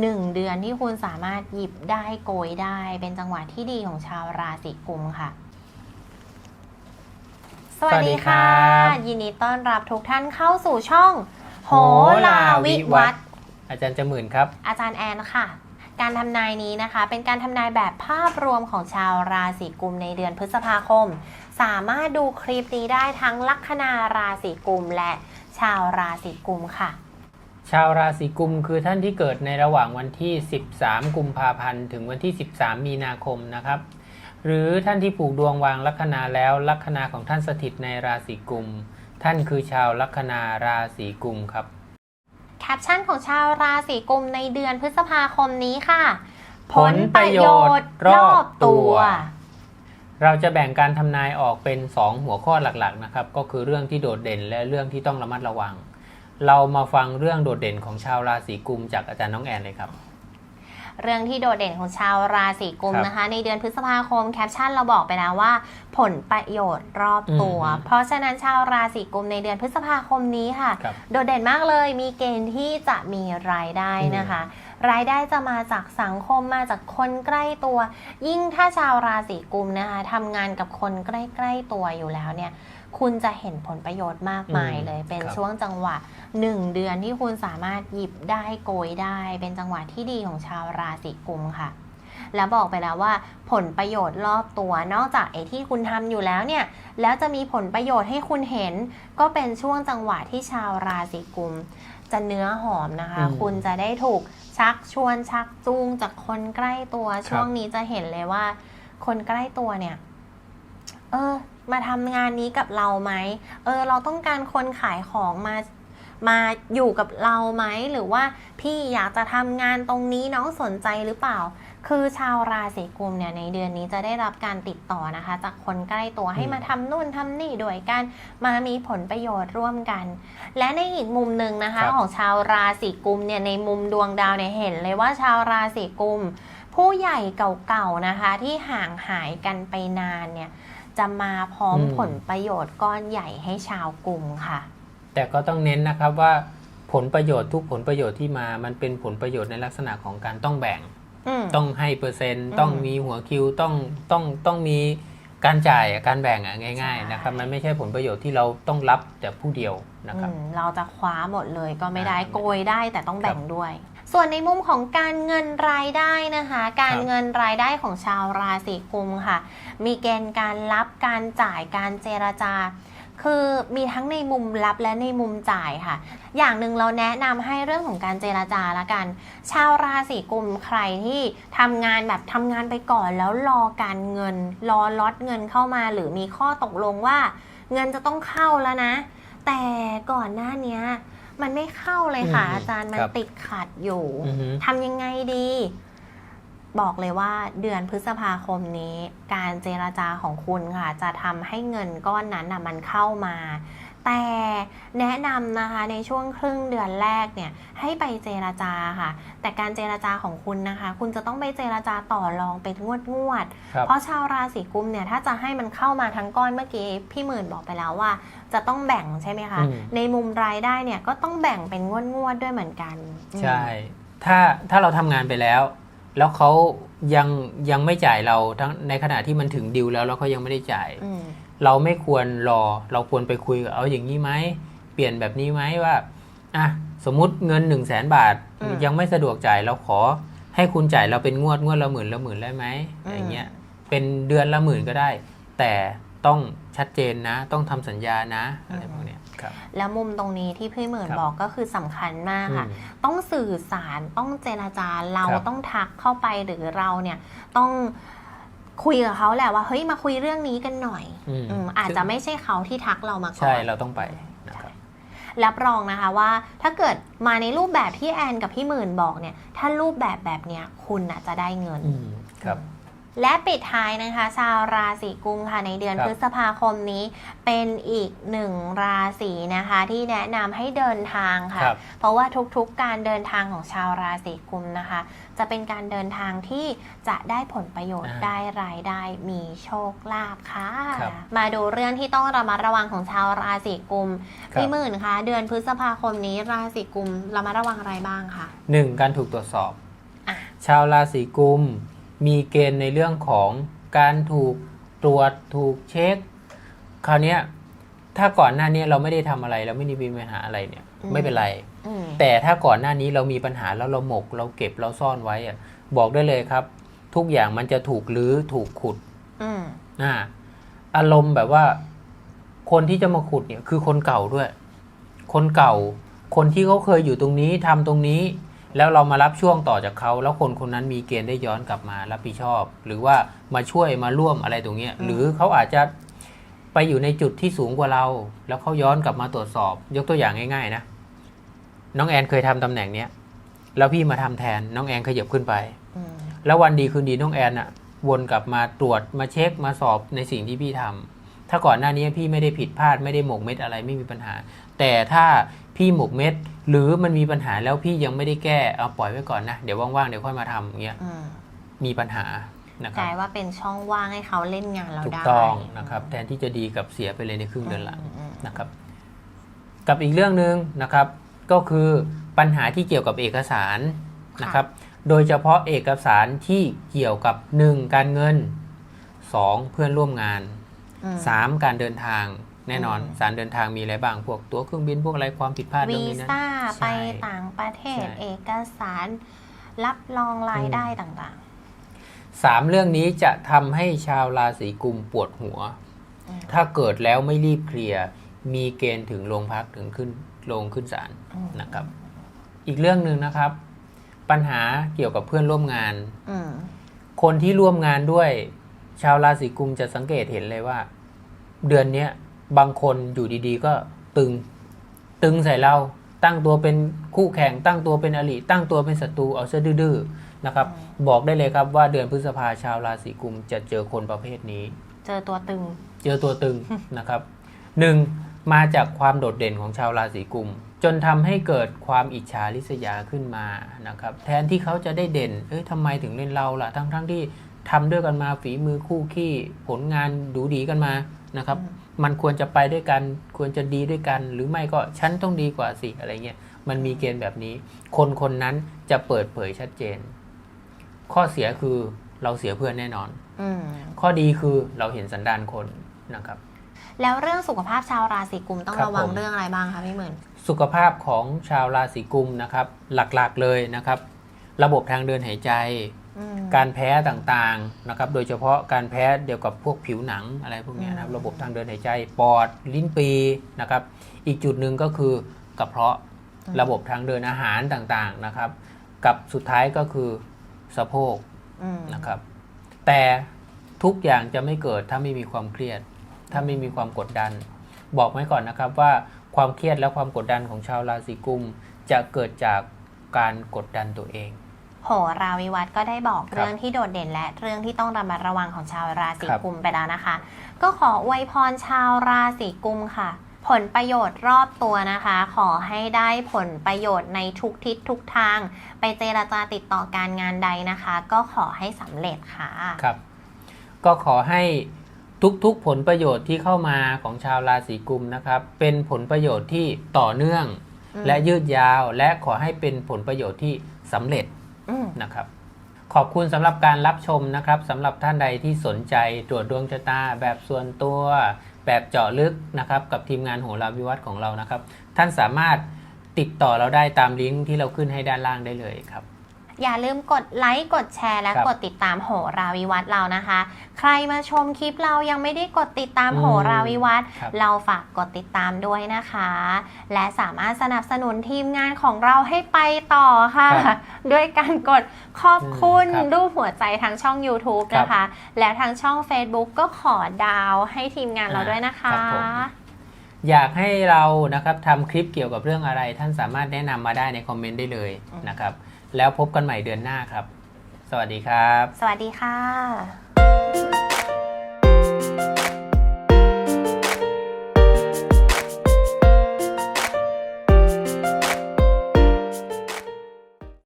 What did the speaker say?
หนึ่งเดือนที่คุณสามารถหยิบได้โกยได้ เป็นจังหวะที่ดีของชาวราศีกุมค่ะ สวัสดีค่ะสวัสดีครับยินดีต้อนรับทุกท่านเข้าสู่ช่อง โหราวิวัฒน์อาจารย์จะหมื่นครับ อาจารย์แอนค่ะ การทำนายนี้นะคะ เป็นการทำนายแบบภาพรวมของชาวราศีกุมในเดือนพฤษภาคม สามารถดูคลิปนี้ได้ทั้งลัคนาราศีกุมและชาวราศีกุมค่ะ ชาวราศีกุมคือท่านที่เกิดในระหว่างวันที่ 13 กุมภาพันธ์ถึงวันที่ 13 มีนาคมนะครับ หรือท่านที่ผูกดวงวางลัคนาแล้วลัคนาของท่านสถิตในราศีกุม ท่านคือชาวลัคนาราศีกุมครับ แคปชั่นของชาวราศีกุมในเดือนพฤษภาคมนี้ค่ะ ผลประโยชน์รอบตัว เราจะแบ่งการทำนายออกเป็น 2 หัวข้อหลักๆนะครับ ก็คือเรื่องที่โดดเด่นและเรื่องที่ต้องระมัดระวัง เรามาฟังเรื่องโดดเด่นของชาวราศีกุมจากอาจารย์น้องแอนเลยครับ เรื่องที่โดดเด่นของชาวราศีกุมครับนะคะ ในเดือนพฤษภาคมแคปชั่นเราบอกไปแล้วว่า ผลประโยชน์รอบตัวอืมเพราะฉะนั้นชาวราศีกุมในเดือนพฤษภาคมนี้ค่ะครับโดดเด่นมากเลยมีเกณฑ์ที่จะมีรายได้นะคะรายได้จะมาจากสังคมมาจากคนใกล้ตัว ยิ่งถ้าชาวราศีกุมนะคะทำงานกับคนใกล้ ๆตัวอยู่แล้วเนี่ย คุณจะเห็นผลประโยชน์มากมายเลยอืมเป็นครับช่วงจังหวะหนึ่งเดือนที่คุณสามารถหยิบได้โกยได้ เป็นจังหวะที่ดีของชาวราศีกุมค่ะ แล้วบอกไปแล้วว่าผลประโยชน์รอบตัวนอกจากไอ้ที่คุณทำอยู่แล้วเนี่ย แล้วจะมีผลประโยชน์ให้คุณเห็น ก็เป็นช่วงจังหวะที่ชาวราศีกุม จะเนื้อหอมนะคะอืมคุณจะได้ถูกชักชวนชักจูงจากคนใกล้ตัวช่วงนี้จะเห็นเลยว่า คนใกล้ตัวเนี่ย เออ มาทำงานนี้กับเราไหมเออเราต้องการคนขายของมามาอยู่กับเราไหมหรือว่าพี่อยากจะทำงานตรงนี้น้องสนใจหรือเปล่า คือชาวราศีกุมเนี่ยในเดือนนี้จะได้รับการติดต่อนะคะ จากคนใกล้ตัวให้อืมมาทำนู่นทำนี่ด้วยกัน มามีผลประโยชน์ร่วมกัน และในอีกมุมหนึ่งนะคะ ของชาวราศีกุมเนี่ยในมุมดวงดาวเนี่ยเห็นเลยว่าชาวราศีกุม ผู้ใหญ่เก่าๆนะคะที่ห่างหายกันไปนานเนี่ย จะมาพร้อมอืม ผลประโยชน์ก้อนใหญ่ให้ชาวกรุงค่ะ แต่ก็ต้องเน้นนะครับว่าผลประโยชน์ทุกผลประโยชน์ที่มามันเป็นผลประโยชน์ในลักษณะของการต้องแบ่ง อืม ต้องให้เปอร์เซ็นต์อืมต้องมีหัวคิวต้องต้องต้องมีการจ่ายอะการแบ่งอะง่าย ใช่ ๆ นะครับ มันไม่ใช่ผลประโยชน์ที่เราต้องรับแต่ผู้เดียวนะครับ อืมเราจะคว้าหมดเลยก็ไม่ได้อ่า โกยได้แต่ต้องแบ่งด้วย ส่วนในมุมของการเงินรายได้นะคะ การเงินรายได้ของชาวราศีกุมค่ะ มีเกณฑ์การรับการจ่ายการเจรจา คือมีทั้งในมุมรับและในมุมจ่ายค่ะ อย่างหนึ่งเราแนะนำให้เรื่องของการเจรจาละกัน ชาวราศีกุมใครที่ทำงานแบบทำงานไปก่อนแล้วรอการเงิน รอล็อตเงินเข้ามา หรือมีข้อตกลงว่า เงินจะต้องเข้าแล้วนะ แต่ก่อนหน้าเนี้ย มันไม่เข้าเลยค่ะอืมอาจารย์มันครับติดขัดอยู่อือฮึทำยังไงดี บอกเลยว่าเดือนพฤษภาคมนี้ การเจรจาของคุณค่ะ จะทำให้เงินก้อนนั้นนะมันเข้ามา แต่แนะนำนะคะในช่วงครึ่งเดือนแรกเนี่ยให้ไปเจรจาค่ะ แต่การเจรจาของคุณนะคะ คุณจะต้องไปเจรจาต่อรองเป็นงวดงวดๆครับเพราะชาวราศีกุมเนี่ยถ้าจะให้มันเข้ามาทั้งก้อนเมื่อกี้พี่หมื่นบอกไปแล้วว่า จะต้องแบ่งใช่ไหมคะอืมในมุมรายได้เนี่ยก็ต้องแบ่งเป็นงวดงวดๆด้วยเหมือนกันอืมใช่ ถ้าถ้าเราทำงานไปแล้ว แล้วเขายังยังไม่จ่ายเราทั้งในขณะที่มันถึงดิวแล้วแล้วเขายังไม่ได้จ่ายอืม เราไม่ควรรอ เราควรไปคุยกับเอาอย่างนี้ไหม เปลี่ยนแบบนี้ไหมว่าอะสมมุติเงิน1นึ่งแสนบาทอืมยังไม่สะดวกจ่ายเราขอให้คุณจ่ายเราเป็นงวดงวดละหมื่นละหมื่นได้ไหมอืมอย่างเงี้ยเป็นเดือนละหมื่นก็ได้ แต่ต้องชัดเจนนะ ต้องทำสัญญานะอะไรพวกเนี้ยครับแล้วมุมตรงนี้ที่พี่หมื่นครับบอกก็คือสำคัญมากค่ะอืมต้องสื่อสารต้องเจรจาเราครับต้องทักเข้าไปหรือเราเนี่ยต้อง คุยกับเขาแหละว่าเฮ้ยมาคุยเรื่องนี้กันหน่อยอืม อืมอาจจะไม่ใช่เขาที่ทักเรามาก่อนใช่เราต้องไปนะครับ รับรองนะคะว่าถ้าเกิดมาในรูปแบบที่แอนกับพี่หมื่นบอกเนี่ย ถ้ารูปแบบแบบเนี้ยคุณน่ะจะได้เงิน อืมครับ และปิดท้ายนะคะชาวราศีกุมค่ะในเดือนครับพฤษภาคมนี้เป็นอีกหนึ่งราศีนะคะ ที่แนะนำให้เดินทางค่ะครับเพราะว่าทุกๆการเดินทางของชาวราศีกุมนะคะ จะเป็นการเดินทางที่จะได้ผลประโยชน์อ่าได้รายได้มีโชคลาภค่ะครับมาดูเรื่องที่ต้องระมัดระวังของชาวราศีกุมครับพี่หมื่นคะเดือนพฤษภาคมนี้ราศีกุมระมัดระวังอะไรบ้างคะหนึ่งการถูกตรวจสอบอะชาวราศีกุม มีเกณฑ์ในเรื่องของการถูกตรวจถูกเช็ค คราวเนี้ยถ้าก่อนหน้านี้เราไม่ได้ทำอะไรเราไม่ได้มีปัญหาอะไรเนี่ย ไม่เป็นไรอืมแต่ถ้าก่อนหน้านี้เรามีปัญหาแล้วเราหมก เราเก็บเราซ่อนไว้อะบอกได้เลยครับ ทุกอย่างมันจะถูกลื้อถูกขุดอืมอ่าอารมณ์แบบว่า คนที่จะมาขุดเนี่ย คือคนเก่าด้วย คนเก่า คนที่เขาเคยอยู่ตรงนี้ทำตรงนี้ แล้วเรามารับช่วงต่อจากเขาแล้วคนคนนั้นมีเกณฑ์ได้ย้อนกลับมารับผิดชอบ หรือว่ามาช่วยมาร่วมอะไรตรงเนี้ยหรือเขาอาจจะไปอยู่ในจุดที่สูงกว่าเรา แล้วเขาย้อนกลับมาตรวจสอบ ยกตัวอย่างง่าย ๆ นะ น้องแอนเคยทำตำแหน่งเนี้ยแล้วพี่มาทำแทนน้องแอนขยับขึ้นไปอืมแล้ววันดีคืนดีน้องแอนอะวนกลับมาตรวจมาเช็คมาสอบในสิ่งที่พี่ทำถ้าก่อนหน้านี้พี่ไม่ได้ผิดพลาดไม่ได้หมกเม็ดอะไรไม่มีปัญหา แต่ถ้า พี่หมกเม็ด หรือมันมีปัญหาแล้วพี่ยังไม่ได้แก้เอาปล่อยไว้ก่อนนะ เดี๋ยวว่างๆเดี๋ยวค่อยมาทำอย่างเงี้ยอืมมีปัญหานะคกรับลายว่าเป็นช่องว่างให้เขาเล่นงานเราถูกได้ต้องนะครับแทนที่จะดีกับเสียไปเลยในครึ่งเดือนหลังอืมอืมนะครับกับอีกเรื่องหนึ่งนะครับก็คือปัญหาที่เกี่ยวกับเอกสารนะครับโดยเฉพาะเอกสารที่เกี่ยวกับ 1. การเงิน 2. เพื่อนร่วมงาน อืม 3. การเดินทาง แน่นอนอืมสารเดินทางมีอะไรบ้าง พวกตั๋วเครื่องบินพวกอะไรความผิดพลาดเรื่วีองนี้นั้นซ่าใช่ไปต่างประเทศใช่ เอกสาร รับรองรายได้ต่างสามเรื่องนี้จะทำให้ชาวราศีกุมปวดหัว ๆอืมถ้าเกิดแล้วไม่รีบเคลียร์ มีเกณฑ์ถึงโรงพักถึงขึ้นลงขึ้นศาล อืมนะครับ อีกเรื่องหนึ่งนะครับ ปัญหาเกี่ยวกับเพื่อนร่วมงาน อืมคนที่ร่วมงานด้วย ชาวราศีกุมจะสังเกตเห็นเลยว่า เดือนเนี้ย บางคนอยู่ดีๆ ก็ตึง ตึงใส่เราตั้งตัวเป็นคู่แข่ง ตั้งตัวเป็นอริตั้งตัวเป็นศัตรูเอาซะดื้อๆนะครับ บอกได้เลยครับว่าเดือนพฤษภาชาวราศีกุมจะเจอคนประเภทนี้ เจอตัวตึง เจอตัวตึงนะครับหนึ่งมาจากความโดดเด่นของชาวราศีกุม จนทำให้เกิดความอิจฉาริษยาขึ้นมานะครับ แทนที่เขาจะได้เด่น เอ้ยทำไมถึงเล่นเราล่ะ ทั้งทั้งที่ทำด้วยกันมาฝีมือคู่ขี้ผลงานดูดีกันมา นะครับอืมมันควรจะไปด้วยกัน ควรจะดีด้วยกัน หรือไม่ก็ฉันต้องดีกว่าสิอะไรเงี้ย มันมีเกณฑ์แบบนี้ คนคนนั้นจะเปิดเผยชัดเจน ข้อเสียคือเราเสียเพื่อนแน่นอนอืมข้อดีคือเราเห็นสันดานคนนะครับ แล้วเรื่องสุขภาพชาวราศีกุมต้องครับระวังผมเรื่องอะไรบ้างคะพี่หมื่น สุขภาพของชาวราศีกุมนะครับ หลักๆเลยนะครับ ระบบทางเดินหายใจอืม การแพ้ต่างๆนะครับ โดยเฉพาะการแพ้เกี่ยวกับพวกผิวหนังอะไรพวกเนี้ยนะครับอืมระบบทางเดินหายใจ ปอด ลิ้นปีนะครับ อีกจุดหนึ่งก็คือกระเพาะ ระบบทางเดินอาหารต่างๆนะครับ กับสุดท้ายก็คือสะโพกอืมนะครับ แต่ทุกอย่างจะไม่เกิดถ้าไม่มีความเครียด ถ้าไม่มีความกดดัน บอกไว้ก่อนนะครับว่าความเครียดและความกดดันของชาวราศีกุมจะเกิดจากการกดดันตัวเอง โหราวิวัฒน์ก็ได้บอกครับเรื่องที่โดดเด่นและเรื่องที่ต้องระมัดระวังของชาวราศีครับกุมไปแล้วนะคะ ก็ขออวยพรชาวราศีกุมค่ะ ผลประโยชน์รอบตัวนะคะ ขอให้ได้ผลประโยชน์ในทุกทิศทุกทาง ไปเจรจาติดต่อการงานใดนะคะ ก็ขอให้สำเร็จค่ะครับ ก็ขอให้ทุกๆผลประโยชน์ที่เข้ามาของชาวราศีกุมนะครับ เป็นผลประโยชน์ที่ต่อเนื่องอืมและยืดยาว และขอให้เป็นผลประโยชน์ที่สำเร็จอืม นะครับ ขอบคุณสำหรับการรับชมนะครับสำหรับท่านใดที่สนใจตรวจดวงชะตาแบบส่วนตัว แบบเจาะลึกนะครับกับทีมงานโหราวิวัฒน์ของเรานะครับ ท่านสามารถติดต่อเราได้ตามลิงก์ที่เราขึ้นให้ด้านล่างได้เลยครับ อย่าลืมกดไลค์กดแชร์และครับกดติดตามโหราวิวัฒน์เรานะคะ ใครมาชมคลิปเรายังไม่ได้กดติดตามอืมโหราวิวัฒน์ครับเราฝากกดติดตามด้วยนะคะ และสามารถสนับสนุนทีมงานของเราให้ไปต่อค่ะครับด้วยการกดขอบคุณอืมครับรูปหัวใจทางช่อง YouTube ครับนะคะ และทางช่อง Facebook ก็ขอดาวให้ทีมงานเราอ่าด้วยนะคะครับผมอยากให้เรานะครับทำคลิปเกี่ยวกับเรื่องอะไร ท่านสามารถแนะนำมาได้ในคอมเมนต์ได้เลยอืมนะครับ แล้วพบกันใหม่เดือนหน้าครับ สวัสดีครับ สวัสดีค่ะ